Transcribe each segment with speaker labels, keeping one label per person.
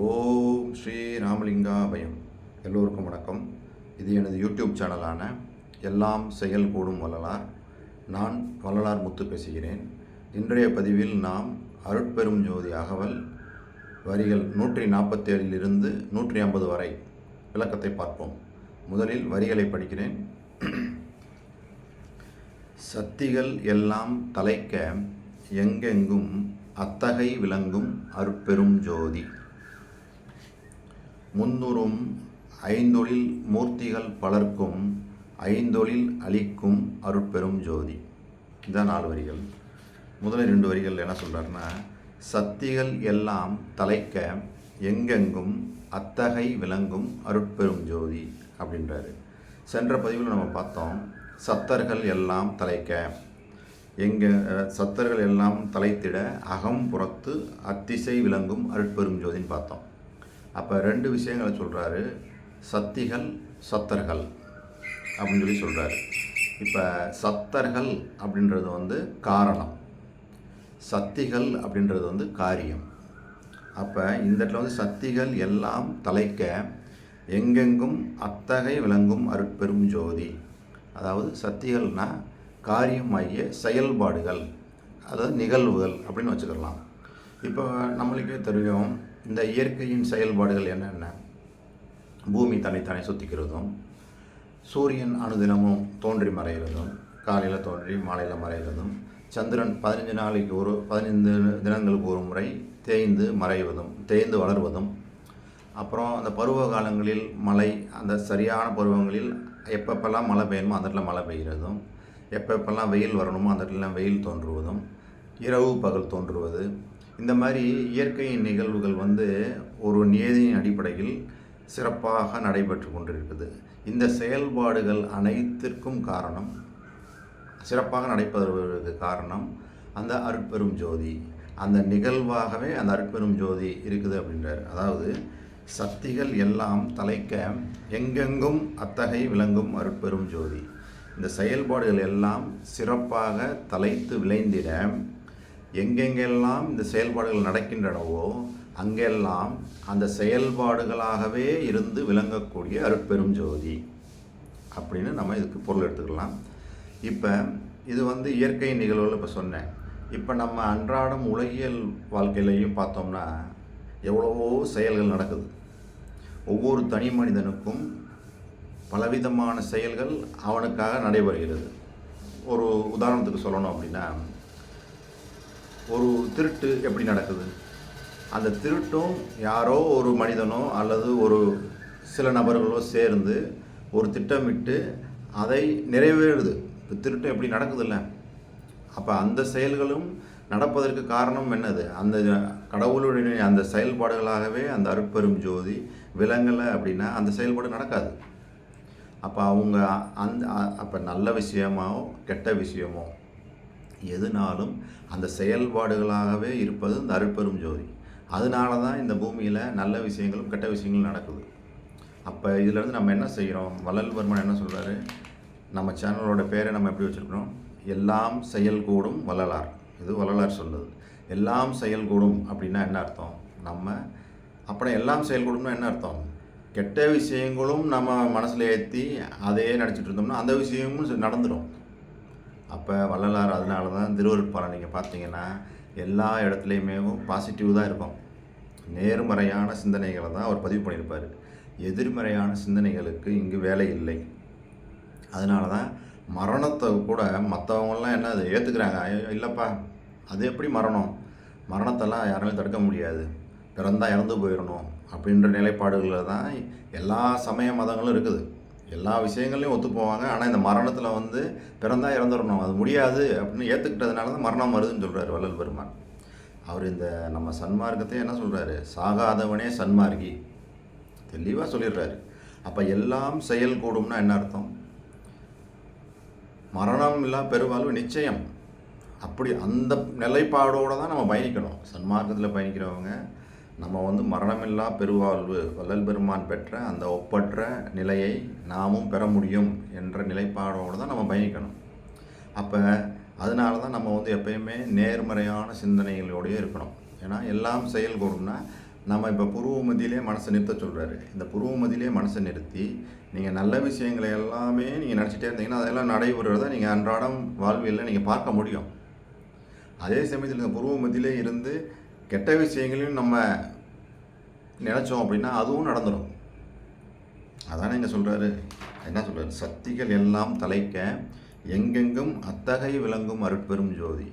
Speaker 1: ஓம் ஸ்ரீ ராமலிங்காபயம். எல்லோருக்கும் வணக்கம். இது எனது யூடியூப் சேனலான எல்லாம் செயல் கூடும் வள்ளலார். நான் வள்ளலார் முத்து பேசுகிறேன். இன்றைய பதிவில் நாம் அருட்பெரும் ஜோதி அகவல் வரிகள் நூற்றி நாற்பத்தேழிலிருந்து நூற்றி ஐம்பது வரை விளக்கத்தை பார்ப்போம். முதலில் வரிகளை படிக்கிறேன். சக்திகள் எல்லாம் தலைக்க எங்கெங்கும் அத்தகை விளங்கும் அருட்பெரும் ஜோதி. முன்னூறும் ஐந்தொழில் மூர்த்திகள் பலர்க்கும் ஐந்தொழில் அளிக்கும் அருட்பெரும் ஜோதி. இதான் நாலு வரிகள். முதல் ரெண்டு வரிகள் என்ன சொல்கிறாருன்னா சக்திகள் எல்லாம் தலைக்க எங்கெங்கும் அத்தகை விளங்கும் அருட்பெரும் ஜோதி அப்படின்றாரு. சென்ற பதிவில் நம்ம பார்த்தோம் சத்தர்கள் எல்லாம் தலைக்க எங்கே சத்தர்கள் எல்லாம் தலைத்திட அகம் புறத்து அத்திசை விளங்கும் அருட்பெரும் ஜோதின்னு பார்த்தோம். அப்போ ரெண்டு விஷயங்களை சொல்கிறாரு சத்திகள் சத்தர்கள் அப்படின்னு சொல்லி சொல்கிறாரு இப்போ சத்தர்கள் அப்படின்றது வந்து காரணம். சத்திகள் அப்படின்றது வந்து காரியம். அப்போ இந்த இடத்துல வந்து சத்திகள் எல்லாம் தலைக்க எங்கெங்கும் அத்தகை விளங்கும் அருட்பெரும் ஜோதி. அதாவது சத்திகள்னா காரியமாகிய செயல்பாடுகள் அதாவது நிகழ்வுகள் அப்படின்னு வச்சுக்கலாம். இப்போ நம்மளுக்கே தெரியும் இந்த இயற்கையின் செயல்பாடுகள் என்னென்ன? பூமி தன்னைத்தானே சுற்றிக்கிறதும் சூரியன் அனுதினமும் தோன்றி மறைகிறதும் காலையில் தோன்றி மாலையில் மறைகிறதும் சந்திரன் பதினஞ்சு நாளைக்கு ஒரு பதினைந்து தினங்களுக்கு ஒரு முறை தேய்ந்து மறைவதும் தேய்ந்து வளர்வதும் அப்புறம் அந்த பருவ காலங்களில் மழை அந்த சரியான பருவங்களில் எப்பப்பெல்லாம் மழை பெய்யணுமோ அந்த இடத்துல மழை பெய்கிறதும் எப்பப்பெல்லாம் வெயில் வரணுமோ அந்த இடத்துல வெயில் தோன்றுவதும் இரவு பகல் தோன்றுவது இந்த மாதிரி இயற்கையின் நிகழ்வுகள் வந்து ஒரு நியதியின் அடிப்படையில் சிறப்பாக நடைபெற்று கொண்டிருக்குது. இந்த செயல்பாடுகள் அனைத்திற்கும் காரணம் சிறப்பாக நடைபெறுவதற்கு காரணம் அந்த அருட்பெரும் ஜோதி. அந்த நிகழ்வாகவே அந்த அருட்பெரும் ஜோதி இருக்குது அப்படின்றார். அதாவது சக்திகள் எல்லாம் தலைக்க எங்கெங்கும் அத்தகை விளங்கும் அருட்பெரும் ஜோதி. இந்த செயல்பாடுகள் எல்லாம் சிறப்பாக தலைத்து விளைந்திட எங்கெங்கெல்லாம் இந்த செயல்பாடுகள் நடக்கின்றனவோ அங்கெல்லாம் அந்த செயல்பாடுகளாகவே இருந்து விளங்கக்கூடிய அருட்பெரும் ஜோதி அப்படின்னு நம்ம இதுக்கு பொருள் எடுத்துக்கலாம். இப்போ இது வந்து இயற்கை நிகழ்வுகள் இப்போ சொன்னேன். இப்போ நம்ம அன்றாடம் உலகியல் வாழ்க்கையிலையும் பார்த்தோம்னா எவ்வளவோ செயல்கள் நடக்குது. ஒவ்வொரு தனி மனிதனுக்கும் பலவிதமான செயல்கள் அவனுக்காக நடைபெறுகிறது. ஒரு உதாரணத்துக்கு சொல்லணும் அப்படின்னா ஒரு திருட்டு எப்படி நடக்குது? அந்த திருட்டும் யாரோ ஒரு மனிதனோ அல்லது ஒரு சில நபர்களோ சேர்ந்து ஒரு திட்டமிட்டு அதை நிறைவேறுது. இப்போ திருட்டம் எப்படி நடக்குதில்ல? அப்போ அந்த செயல்களும் நடப்பதற்கு காரணம் என்னது? அந்த கடவுளுடைய அந்த செயல்பாடுகளாகவே அந்த அருட்பெரும் ஜோதி விலங்கலை அப்படின்னா அந்த செயல்பாடு நடக்காது. அப்போ அவங்க அந்த அப்போ நல்ல விஷயமோ கெட்ட விஷயமோ எதுனாலும் அந்த செயல்பாடுகளாகவே இருப்பது இந்த அருட்பெரும் ஜோதி. அதனால தான் இந்த பூமியில் நல்ல விஷயங்களும் கெட்ட விஷயங்களும் நடக்குது. அப்போ இதிலேருந்து நம்ம என்ன செய்கிறோம் வள்ளல்வர்மன் என்ன சொல்கிறாரு நம்ம சேனலோட பேரை நம்ம எப்படி வச்சுருக்கிறோம்? எல்லாம் செயல்கூடும் வள்ளலார். இது வள்ளலார் சொல்லுது. எல்லாம் செயல்கூடும் அப்படின்னா என்ன அர்த்தம்? நம்ம அப்புறம் எல்லாம் செயல்கூடும்னா என்ன அர்த்தம்? கெட்ட விஷயங்களும் நம்ம மனசில் ஏற்றி அதையே நினச்சிட்டு இருந்தோம்னா அந்த விஷயமும் நடந்துடும் அப்போ வள்ளலார் அதனால தான் திருவருட்பாலம் நீங்கள் பார்த்தீங்கன்னா எல்லா இடத்துலையுமே பாசிட்டிவ் தான் இருக்கும். நேர்மறையான சிந்தனைகளை தான் அவர் பதிவு பண்ணியிருப்பார். எதிர்மறையான சிந்தனைகளுக்கு இங்கு வேலை இல்லை. அதனால தான் மரணத்தை கூட மற்றவங்களாம் என்ன அதை ஏற்றுக்கிறாங்க இல்லைப்பா அது எப்படி மரணம்? மரணத்தெல்லாம் யாராலையும் தடுக்க முடியாது. பிறந்தால் இறந்து போயிடணும் அப்படின்ற நிலைப்பாடுகளில் தான் எல்லா சமய மதங்களும் இருக்குது. எல்லா விஷயங்களையும் ஒத்து போவாங்க. ஆனால் இந்த மரணத்தில் வந்து பிறந்தா இறந்துடணும் அது முடியாது அப்படின்னு ஏற்றுக்கிட்டதுனால தான் மரணம் வருதுன்னு சொல்கிறார் வள்ளல் பெருமான். அவர் இந்த நம்ம சன்மார்க்கத்தை என்ன சொல்கிறாரு சாகாதவனே சன்மார்க்கி தெளிவாக சொல்லிடுறாரு. அப்போ எல்லாம் செயல் கூடும்னா என்ன அர்த்தம்? மரணம் இல்லா பெருவாழ்வு நிச்சயம். அப்படி அந்த நிலைப்பாடோடு தான் நம்ம பயணிக்கணும். சன்மார்க்கத்தில் பயணிக்கிறவங்க நம்ம வந்து மரணமில்லா பெருவாழ்வு வள்ளல் பெருமான் பெற்ற அந்த ஒப்பற்ற நிலையை நாமும் பெற முடியும் என்ற நிலைப்பாடோடு தான் நம்ம பயணிக்கணும். அப்போ அதனால தான் நம்ம வந்து எப்பயுமே நேர்மறையான சிந்தனைகளோடய இருக்கணும். ஏன்னா எல்லாம் செயல்கூடும்னா நம்ம இப்போ புருவ மனசை நிறுத்த சொல்கிறாரு இந்த புருவ மத்தியிலே மனசை நிறுத்தி நீங்கள் நல்ல விஷயங்களை எல்லாமே நீங்கள் நினச்சிட்டே இருந்தீங்கன்னா அதெல்லாம் நடைபெறுறத நீங்கள் அன்றாடம் வாழ்வியலில் நீங்கள் பார்க்க முடியும். அதே சமயத்தில் இந்த புருவ இருந்து கெட்ட விஷயங்களையும் நம்ம நினச்சோம் அப்படின்னா அதுவும் நடந்துடும் அதானே இங்கே சொல்கிறாரு என்ன சொல்கிறாரு சக்திகள் எல்லாம் தலைக்க எங்கெங்கும் அத்தகை விளங்கும் அருட்பெரும் ஜோதி.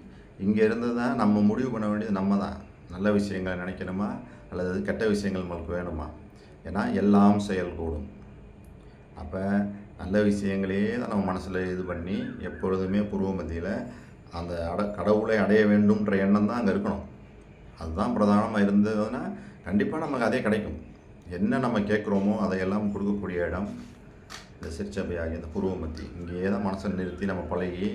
Speaker 1: இங்கே இருந்து தான் நம்ம முடிவு பண்ண வேண்டியது நம்ம தான். நல்ல விஷயங்களை நினைக்கணுமா? அல்லது கெட்ட விஷயங்கள் நம்மளுக்கு வேணுமா? ஏன்னா எல்லாம் செயல் கூடும் அப்போ நல்ல விஷயங்களையே தான் நம்ம மனசில் இது பண்ணி எப்பொழுதுமே பூர்வ மத்தியில் அந்த அட கடவுளை அடைய வேண்டும்ன்ற எண்ணம் தான் அங்கே இருக்கணும். அதுதான் பிரதானமாக இருந்ததுன்னா கண்டிப்பாக நமக்கு அதே கிடைக்கும். என்ன நம்ம கேட்குறோமோ அதையெல்லாம் கொடுக்கக்கூடிய இடம் இந்த சிற்சபையாகி இந்த பூர்வமத்தி. இங்கேயே தான் மனசை நிறுத்தி நம்ம பழகி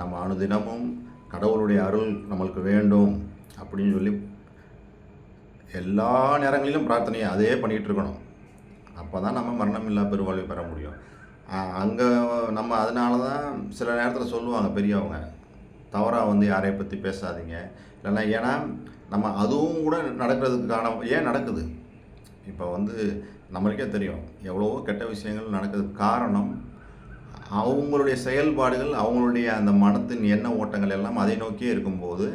Speaker 1: நம்ம அனுதினமும் கடவுளுடைய அருள் நம்மளுக்கு வேண்டும் அப்படின்னு சொல்லி எல்லா நேரங்களிலும் பிரார்த்தனையை அதே பண்ணிகிட்டு இருக்கணும். அப்போ தான் நம்ம மரணமில்லா பெருவாழ்வை பெற முடியும். அங்கே நம்ம அதனால தான் சில நேரத்தில் சொல்லுவாங்க பெரியவங்க தவறாக வந்து யாரையை பற்றி பேசாதீங்க. இல்லைன்னா ஏன்னா நம்ம அதுவும் கூட நடக்கிறதுக்கான ஏன் நடக்குது? இப்போ வந்து நம்மளுக்கே தெரியும் எவ்வளவோ கெட்ட விஷயங்கள் நடக்கிறதுக்கு காரணம் அவங்களுடைய செயல்பாடுகள் அவங்களுடைய அந்த மனத்தின் எண்ண ஓட்டங்கள் எல்லாம் அதை நோக்கியே இருக்கும்போது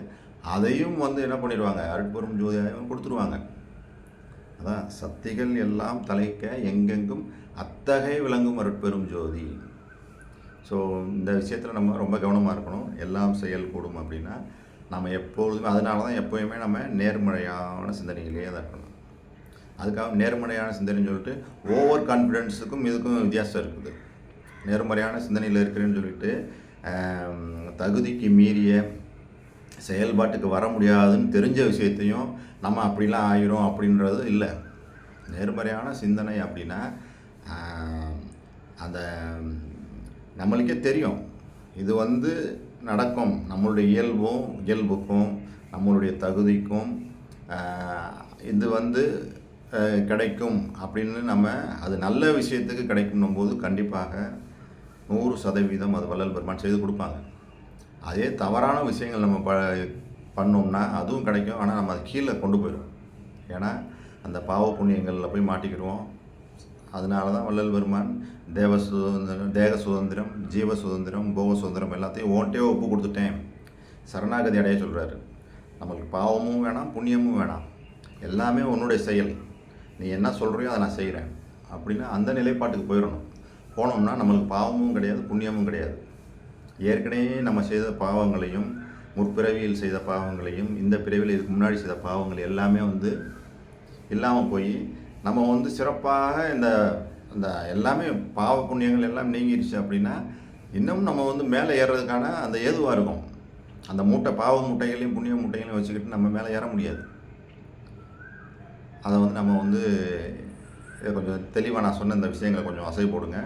Speaker 1: அதையும் வந்து என்ன பண்ணிடுவாங்க? அருட்பெரும் ஜோதியாகவும் கொடுத்துருவாங்க. அதான் சக்திகள் எல்லாம் தலைக்க எங்கெங்கும் அத்தகை விளங்கும் அருட்பெரும் ஜோதி. ஸோ இந்த விஷயத்தில் நம்ம ரொம்ப கவனமாக இருக்கணும். எல்லாம் செயல் கூடும் அப்படின்னா நம்ம எப்பொழுதுமே அதனால தான் எப்போயுமே நம்ம நேர்மறையான சிந்தனையிலேயே தான் இருக்கணும். அதுக்காக நேர்மறையான சிந்தனைன்னு சொல்லிட்டு ஓவர் கான்ஃபிடென்ஸுக்கும் இதுக்கும் வித்தியாசம் இருக்குது. நேர்மறையான சிந்தனையில் இருக்கிறேன்னு சொல்லிட்டு தகுதிக்கு மீறிய செயல்பாட்டுக்கு வர முடியாதுன்னு தெரிஞ்ச விஷயத்தையும் நம்ம அப்படிலாம் ஆயிரும் அப்படின்றது இல்லை. நேர்மறையான சிந்தனை அப்படின்னா அந்த நம்மளுக்கே தெரியும். இது வந்து நடக்கும். நம்மளுடைய இயல்பும் இயல்புக்கும் நம்மளுடைய தகுதிக்கும் இது வந்து கிடைக்கும் அப்படின்னு நம்ம அது நல்ல விஷயத்துக்கு கிடைக்கணும் போது கண்டிப்பாக நூறு சதவீதம் அது வள்ளல் பெருமான் செய்து கொடுப்பாங்க. அதே தவறான விஷயங்கள் நம்ம ப பண்ணோம்னா அதுவும் கிடைக்கும். ஆனால் நம்ம அது கீழே கொண்டு போயிடும் ஏன்னா அந்த பாவ புண்ணியங்களில் போய் மாட்டிக்கிடுவோம். அதனால தான் வள்ளல் பெருமான் தேவ சுதந்திரம் தேக சுதந்திரம் ஜீவ சுதந்திரம் போக சுதந்திரம் எல்லாத்தையும் ஓன்ட்டே ஒப்பு கொடுத்துட்டேன். சரணாகதி அடைய சொல்கிறாரு நம்மளுக்கு பாவமும் வேணாம் புண்ணியமும் வேணாம். எல்லாமே உன்னுடைய செயல். நீ என்ன சொல்கிறியோ அதை நான் செய்கிறேன் அப்படின்னு அந்த நிலைப்பாட்டுக்கு போயிடணும். போனோம்னா நம்மளுக்கு பாவமும் கிடையாது புண்ணியமும் கிடையாது. ஏற்கனவே நம்ம செய்த பாவங்களையும் முற்பிறவியில் செய்த பாவங்களையும் இந்த பிறவியில் இதுக்கு முன்னாடி செய்த பாவங்கள் எல்லாமே வந்து இல்லாமல் போய் நம்ம வந்து சிறப்பாக இந்த இந்த எல்லாமே பாவ புண்ணியங்கள் எல்லாம் நீங்கிடுச்சு அப்படின்னா இன்னும் நம்ம வந்து மேலே ஏறுறதுக்கான அந்த ஏதுவாக இருக்கும். அந்த மூட்டை பாவ மூட்டைகளையும் புண்ணிய மூட்டைகளையும் வச்சுக்கிட்டு நம்ம மேலே ஏற முடியாது. அதை வந்து நம்ம வந்து கொஞ்சம் தெளிவாக நான் சொன்ன இந்த விஷயங்களை கொஞ்சம் அசை போடுங்க.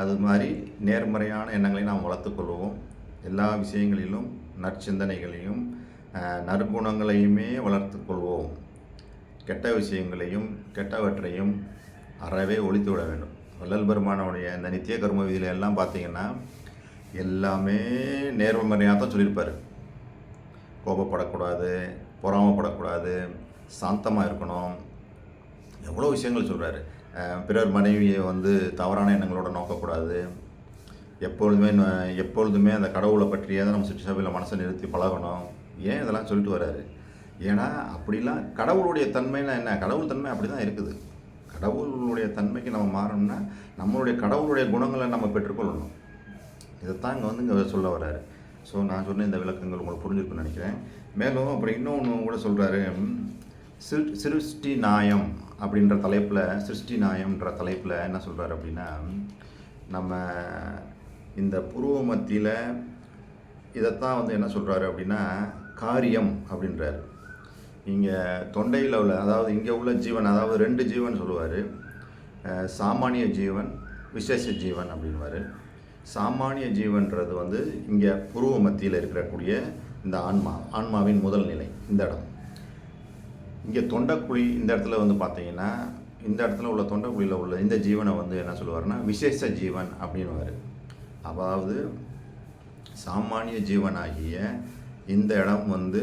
Speaker 1: அது மாதிரி நேர்மறையான எண்ணங்களை நாம் வளர்த்துக்கொள்வோம் எல்லா விஷயங்களிலும் நற்சிந்தனைகளையும் நற்குணங்களையுமே வளர்த்துக்கொள்வோம் கெட்ட விஷயங்களையும் கெட்டவற்றையும் அறவே ஒழித்து விட வேண்டும். வள்ளல் பெருமானோடைய இந்த நித்திய கர்ம விதியில் எல்லாம் பார்த்தீங்கன்னா எல்லாமே நேர்மறையாக தான் சொல்லியிருப்பார். கோபப்படக்கூடாது பொறாமப்படக்கூடாது சாந்தமாக இருக்கணும். எவ்வளோ விஷயங்கள் சொல்கிறாரு பிறர் மனைவியை வந்து தவறான எண்ணங்களோட நோக்கக்கூடாது. எப்பொழுதுமே எப்பொழுதுமே அந்த கடவுளை பற்றியே தான் நம்ம சுற்றுச்சபையில் மனசை நிறுத்தி பழகணும். ஏன் இதெல்லாம் சொல்லிட்டு வர்றாரு? ஏன்னா அப்படிலாம் கடவுளுடைய தன்மைனா என்ன? கடவுள் தன்மை அப்படி தான் இருக்குது. கடவுளுடைய தன்மைக்கு நம்ம மாறணும்னா நம்மளுடைய கடவுளுடைய குணங்களை நம்ம பெற்றுக்கொள்ளணும். இதைத்தான் இங்கே வந்து இங்கே சொல்ல வர்றாரு. ஸோ நான் சொன்ன இந்த விளக்கங்கள் உங்களுக்கு புரிஞ்சிருக்குன்னு நினைக்கிறேன். மேலும் அப்புறம் இன்னொன்று கூட சொல்கிறாரு சிரு சிருஷ்டி நாயம் அப்படின்ற தலைப்பில் சிருஷ்டி நாயம்ன்ற தலைப்பில் என்ன சொல்கிறாரு அப்படின்னா நம்ம இந்த புருவ மத்தியில் இதைத்தான் வந்து என்ன சொல்கிறாரு அப்படின்னா காரியம் அப்படின்றாரு. இங்கே தொண்டையில் உள்ள அதாவது இங்கே உள்ள ஜீவன் அதாவது ரெண்டு ஜீவன் சொல்லுவார். சாமானிய ஜீவன் விசேஷ ஜீவன் அப்படின்வாரு சாமானிய ஜீவன்றது வந்து இங்கே புருவ மத்தியில் இருக்கக்கூடிய இந்த ஆன்மா ஆன்மாவின் முதல் நிலை இந்த இடம். இங்கே தொண்டைக்குழி இந்த இடத்துல வந்து பார்த்தீங்கன்னா இந்த இடத்துல உள்ள தொண்டைக்குழியில் உள்ள இந்த ஜீவனை வந்து என்ன சொல்லுவார்னா விசேஷ ஜீவன் அப்படின்னுவார். அதாவது சாமானிய ஜீவனாகிய இந்த இடம் வந்து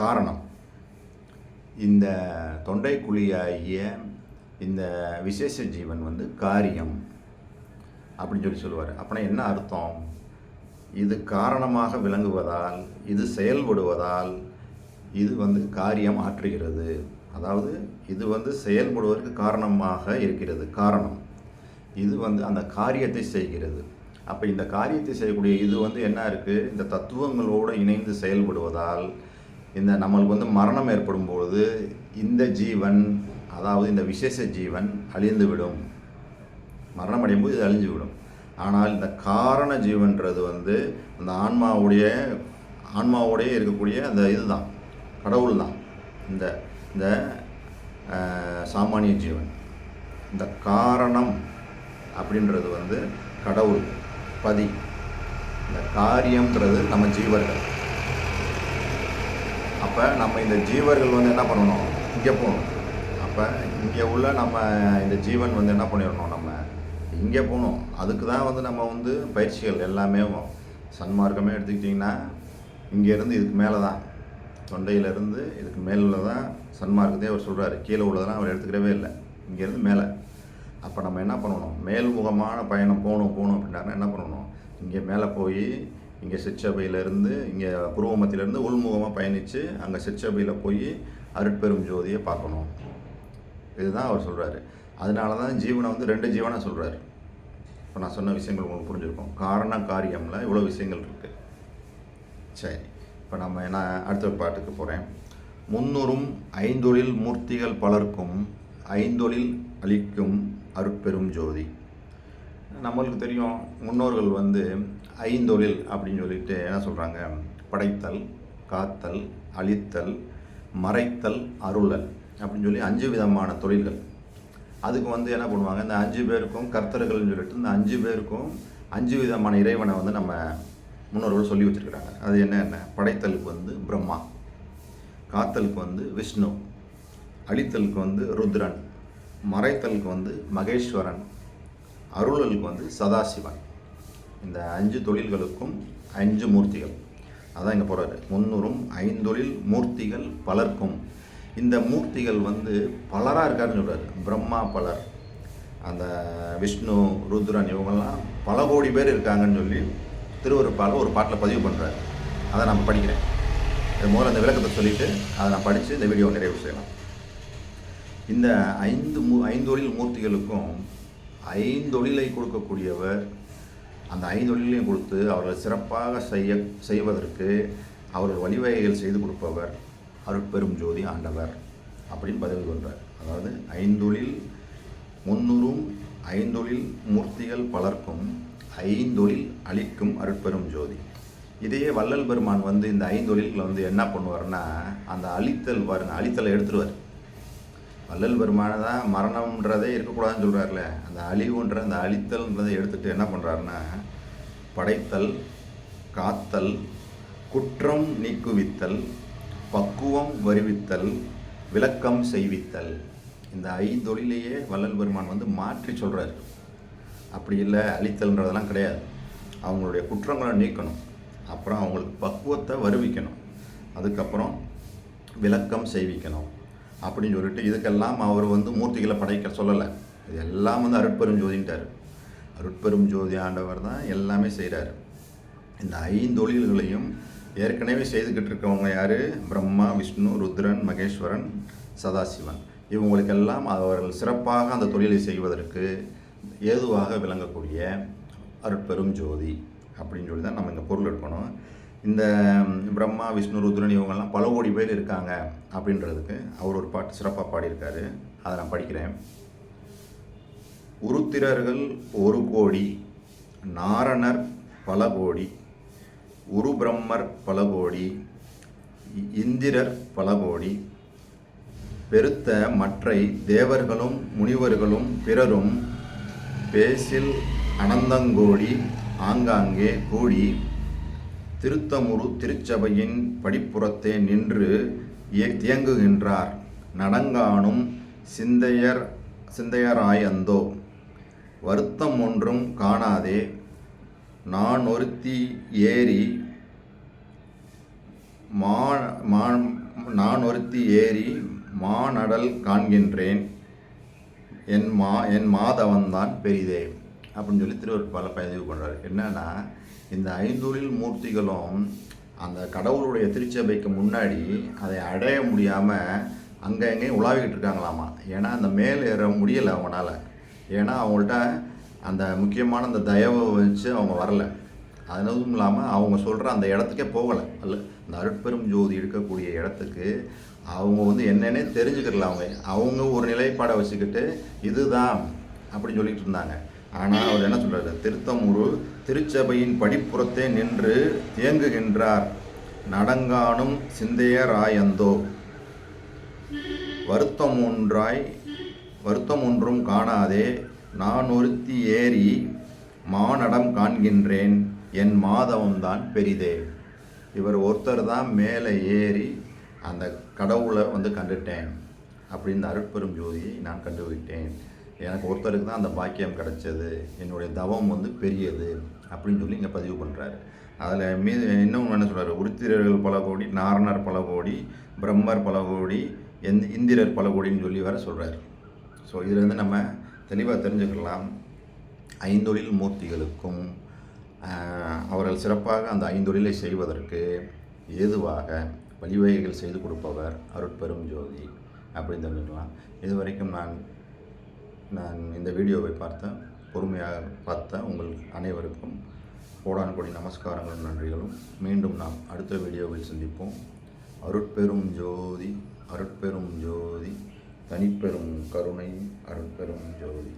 Speaker 1: காரணம். இந்த தொண்டைக்குழியாகிய இந்த விசேஷ ஜீவன் வந்து காரியம் அப்படின்னு சொல்லி சொல்லுவார். அப்படின்னா என்ன அர்த்தம்? இது காரணமாக விளங்குவதால் இது செயல்படுவதால் இது வந்து காரியம் ஆற்றுகிறது. அதாவது இது வந்து செயல்படுவதற்கு காரணமாக இருக்கிறது காரணம். இது வந்து அந்த காரியத்தை செய்கிறது. அப்போ இந்த காரியத்தை செய்யக்கூடிய இது வந்து என்ன இருக்குது இந்த தத்துவங்களோடு இணைந்து செயல்படுவதால் இந்த நம்மளுக்கு வந்து மரணம் ஏற்படும் பொழுது இந்த ஜீவன் அதாவது இந்த விசேஷ ஜீவன் அழிந்துவிடும். மரணம் அடையும் போது இது அழிஞ்சு விடும் ஆனால் இந்த காரண ஜீவன்றது வந்து அந்த ஆன்மாவுடைய ஆன்மாவோடைய இருக்கக்கூடிய அந்த இதுதான் கடவுள் தான் இந்த இந்த சாமானிய ஜீவன். இந்த காரணம் அப்படின்றது வந்து கடவுள் பதி. இந்த காரியம்ன்றது நம்ம ஜீவர்கள். அப்போ நம்ம இந்த ஜீவர்கள் வந்து என்ன பண்ணணும்? இங்கே போகணும். அப்போ இங்கே உள்ள நம்ம இந்த ஜீவன் வந்து என்ன பண்ணிடணும் நம்ம? இங்கே போகணும். அதுக்கு தான் வந்து நம்ம வந்து பயிற்சிகள் எல்லாமே சன்மார்க்கமே எடுத்துக்கிட்டிங்கன்னா இங்கேருந்து இதுக்கு மேலே தான். தொண்டையிலேருந்து இதுக்கு மேலே தான் சன்மார்க்கத்தையே அவர் சொல்கிறாரு கீழே உள்ளதெல்லாம் அவர் எடுத்துக்கிறவே இல்லை. இங்கேருந்து மேலே. அப்போ நம்ம என்ன பண்ணணும்? மேல்முகமான பயணம் போகணும் போகணும் அப்படின்னா என்ன பண்ணணும்? இங்கே மேலே போய் இங்கே சிற்சபையிலேருந்து இங்கே புருவமத்திலேருந்து உள்முகமாக பயணித்து அங்கே சிற்சபையில் போய் அருட்பெரும் ஜோதியை பார்க்கணும். இதுதான் அவர் சொல்கிறாரு அதனால தான் ஜீவனை வந்து ரெண்டு ஜீவனாக சொல்கிறாரு இப்போ நான் சொன்ன விஷயங்கள் உங்களுக்கு புரிஞ்சிருக்கும். காரண காரியமில் இவ்வளோ விஷயங்கள் இருக்குது சரி இப்போ நம்ம என்ன அடுத்த பாட்டுக்கு போகிறேன் முன்னூறும் ஐந்தொழில் மூர்த்திகள் பலர்க்கும் ஐந்தொழில் அளிக்கும் அருட்பெரும் ஜோதி. நம்மளுக்கு தெரியும் முன்னோர்கள் வந்து ஐந்தொழில் அப்படின்னு சொல்லிட்டு என்ன சொல்கிறாங்க படைத்தல் காத்தல் அழித்தல் மறைத்தல் அருளல் அப்படின்னு சொல்லி அஞ்சு விதமான தொழில்கள். அதுக்கு வந்து என்ன பண்ணுவாங்க? இந்த அஞ்சு பேருக்கும் கர்த்தர்கள்னு சொல்லிட்டு இந்த அஞ்சு பேருக்கும் அஞ்சு விதமான இறைவனை வந்து நம்ம முன்னோர்கள் சொல்லி வச்சுருக்கிறாங்க. அது என்ன என்ன? படைத்தலுக்கு வந்து பிரம்மா காத்தலுக்கு வந்து விஷ்ணு அழித்தலுக்கு வந்து ருத்ரன் மறைத்தலுக்கு வந்து மகேஸ்வரன் அருளலுக்கு வந்து சதாசிவன். இந்த அஞ்சு தொழில்களுக்கும் அஞ்சு மூர்த்திகள். அதான் இங்கே போகிறாரு முன்னூறும் ஐந்தொழில் மூர்த்திகள் பலர்க்கும். இந்த மூர்த்திகள் வந்து பலராக இருக்காருன்னு சொல்கிறார் பிரம்மா பலர். அந்த விஷ்ணு ருத்ரன் இவங்கெல்லாம் பல கோடி பேர் இருக்காங்கன்னு சொல்லி திருவருப்பால் ஒரு பாட்டில் பதிவு பண்ணுறாரு அதை நான் படிக்கிறேன். இது முதல்ல அந்த விளக்கத்தை சொல்லிவிட்டு அதை நான் படித்து இந்த வீடியோ நிறைவு செய்யலாம். இந்த ஐந்து மூ ஐந்தொழில் மூர்த்திகளுக்கும் ஐந்தொழிலை கொடுக்கக்கூடியவர் அந்த ஐந்தொழிலையும் கொடுத்து அவர்கள் சிறப்பாக செய்ய செய்வதற்கு அவர்கள் வழிவகைகள் செய்து கொடுப்பவர். அருட்பெரும் ஜோதி ஆண்டவர் அப்படின்னு பதிவு கொள்கிறார் அதாவது ஐந்தொழில் முன்னூறும் ஐந்தொழில் மூர்த்திகள் பலர்க்கும் ஐந்தொழில் அளிக்கும் அருட்பெரும் ஜோதி. இதையே வள்ளல் பெருமான் வந்து இந்த ஐந்தொழில்களை வந்து என்ன பண்ணுவார்னா அந்த அழித்தல் பாருங்க அழித்தலை எடுத்துருவார். வள்ளல் பெருமான தான் மரணம்ன்றதே இருக்கக்கூடாதுன்னு சொல்கிறார்ல அந்த அழிவுன்ற அந்த அழித்தல்ன்றதை எடுத்துகிட்டு என்ன பண்ணுறாருன்னா படைத்தல் காத்தல் குற்றம் நீக்குவித்தல் பக்குவம் வருவித்தல் விளக்கம் செய்வித்தல். இந்த ஐந்தொழிலையே வள்ளல் பெருமான் வந்து மாற்றி சொல்கிறார் அப்படி இல்லை அழித்தல்ன்றதெல்லாம் கிடையாது. அவங்களுடைய குற்றங்களை நீக்கணும். அப்புறம் அவங்களுக்கு பக்குவத்தை வருவிக்கணும். அதுக்கப்புறம் விளக்கம் செய்விக்கணும். அப்படின்னு சொல்லிட்டு இதுக்கெல்லாம் அவர் வந்து மூர்த்திகளை படைக்க சொல்லலை. இது எல்லாம் வந்து அருட்பெரும் ஜோதின்ட்டார். அருட்பெரும் ஜோதி ஆண்டவர் தான் எல்லாமே செய்கிறார் இந்த ஐந்தொழில்களையும் ஏற்கனவே செய்துக்கிட்டு இருக்கவங்க யார்? பிரம்மா விஷ்ணு ருத்ரன் மகேஸ்வரன் சதாசிவன். இவங்களுக்கெல்லாம் அவர்கள் சிறப்பாக அந்த தொழிலை செய்வதற்கு ஏதுவாக விளங்கக்கூடிய அருட்பெரும் ஜோதி அப்படின்னு சொல்லி தான் நம்ம இங்கே பொருள் எடுக்கணும். இந்த பிரம்மா விஷ்ணு ருத்ரன் இவங்கெல்லாம் பல கோடி பேர் இருக்காங்க அப்படின்றதுக்கு அவர் ஒரு பாட்டு சிறப்பாக பாடியிருக்காரு. அதை நான் படிக்கிறேன். உருத்திரர்கள் ஒரு கோடி நாரணர் பல கோடி உரு பிரம்மர் பல கோடி இந்திரர் பல கோடி பெருத்த மற்றை தேவர்களும் முனிவர்களும் பிறரும் பேசில் அனந்தங்கோடி ஆங்காங்கே கூடி திருத்தமுரு திருச்சபையின் படிப்புறத்தே நின்று தியங்குகின்றார் நடங்கானும் சிந்தையர் சிந்தையராய் அந்தோ வருத்தம் ஒன்றும் காணாதே. நான் ஒருத்தி ஏறி மா மா- நான் ஒருத்தி ஏறி மானடல் காண்கின்றேன். என் மா என் மாதவன்தான் பெரிதே. அப்படின்னு சொல்லி திருவருட்பால பதிவு பண்ணுறாரு என்னன்னா இந்த ஐந்தொழில் மூர்த்திகளும் அந்த கடவுளுடைய திருச்சபைக்கு முன்னாடி அதை அடைய முடியாமல் அங்கே எங்கேயும் உலாவிக்கிட்டு இருக்காங்களாமா? ஏன்னா அந்த மேல் ஏற முடியலை அவங்களால. ஏன்னா அவங்கள்ட்ட அந்த முக்கியமான அந்த தயவை வச்சு அவங்க வரலை. அதுவும் இல்லாமல் அவங்க சொல்கிற அந்த இடத்துக்கே போகலை. அல்ல இந்த அருட்பெரும் ஜோதி இருக்கக்கூடிய இடத்துக்கு அவங்க வந்து என்னென்னே தெரிஞ்சுக்கிறல அவங்க. அவங்க ஒரு நிலைப்பாடை வச்சுக்கிட்டு இதுதான் அப்படின்னு சொல்லிட்டு இருந்தாங்க. ஆனால் அவர் என்ன சொல்றாரு? திருத்தமுரு திருச்சபையின் படிப்புறத்தே நின்று தேங்குகின்றார். நடங்கானும் சிந்தையராயந்தோ. வருத்தம் ஒன்றாய் வருத்தம் ஒன்றும் காணாதே. நான் ஒருத்தி ஏறி மானடம் காண்கின்றேன். என் மாதவம்தான் பெரிதே. இவர் ஒருத்தர் தான் மேலே ஏறி அந்த கடவுளை வந்து கண்டுட்டேன். அப்படின்னு அருட்பெரும் ஜோதியை நான் கண்டுவிட்டேன். எனக்கு ஒருத்தருக்கு தான் அந்த பாக்கியம் கிடைச்சது. என்னுடைய தவம் வந்து பெரியது. அப்படின்னு சொல்லி இங்கே பதிவு பண்ணுறாரு அதில் மீது இன்னும் என்ன சொல்கிறார் உருத்திரர்கள் பல கோடி நாரணர் பல கோடி பிரம்மர் பல கோடி எந் இந்திரர் பல கோடின்னு சொல்லி வேற சொல்கிறாரு ஸோ இதிலேருந்து நம்ம தெளிவாக தெரிஞ்சுக்கலாம். ஐந்தொழில் மூர்த்திகளுக்கும் அவர்கள் சிறப்பாக அந்த ஐந்தொழிலை செய்வதற்கு ஏதுவாக வழிவகைகள் செய்து கொடுப்பவர் அருட்பெரும் ஜோதி அப்படின்னு தெரிஞ்சுக்கலாம். இதுவரைக்கும் நான் நான் இந்த வீடியோவை பார்த்தேன் பொறுமையாக பார்த்த உங்கள் அனைவருக்கும் கோடான் கோடி நமஸ்காரங்களும் நன்றிகளும். மீண்டும் நாம் அடுத்த வீடியோவில் சந்திப்போம். அருட்பெரும் ஜோதி அருட்பெரும் ஜோதி தனிப்பெரும் கருணை அருட்பெரும் ஜோதி.